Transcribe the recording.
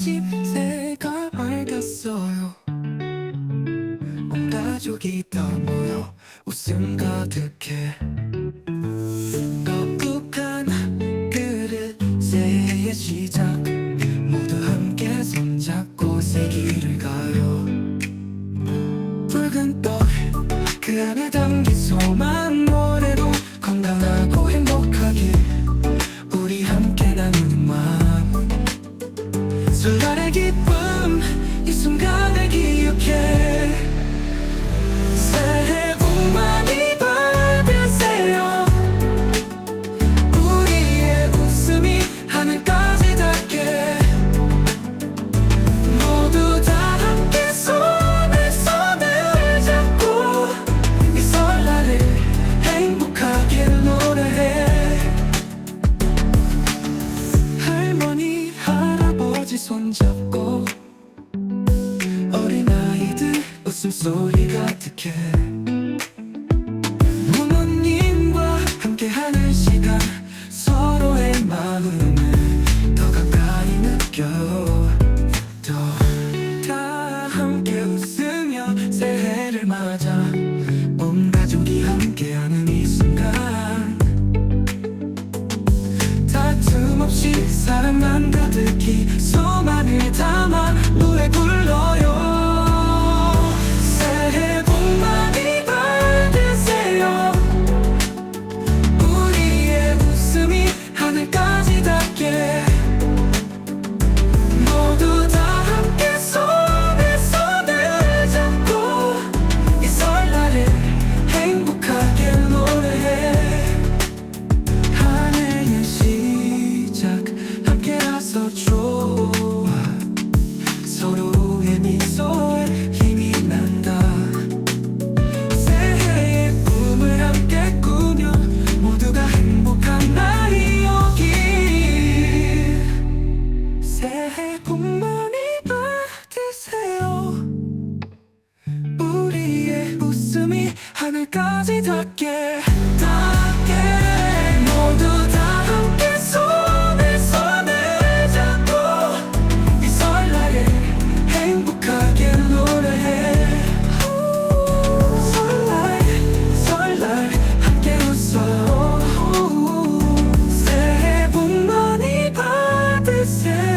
아침 새가 밝았어요. 온 가족이 다 모여 웃음 가득해. 거룩한 그릇 새해의 시작. 모두 함께 손잡고 새 길을 가요. 붉은 떡 그 안에 담긴 소망 노래로 건강하 care. 웃음소리 가득해. 부모님과 함께하는 시간 서로의 마음을 더 가까이 느껴. 더 함께 웃으며 새해를 맞아 온 가족이 함께하는 이 순간. 다툼 없이 사랑만 가득히 좋아. 서로의 미소에 힘이 난다. 새해의 꿈을 함께 꾸며 모두가 행복한 날이 오길. 새해 복 많이 받으세요. 우리의 웃음이 하늘까지 닿게 웃어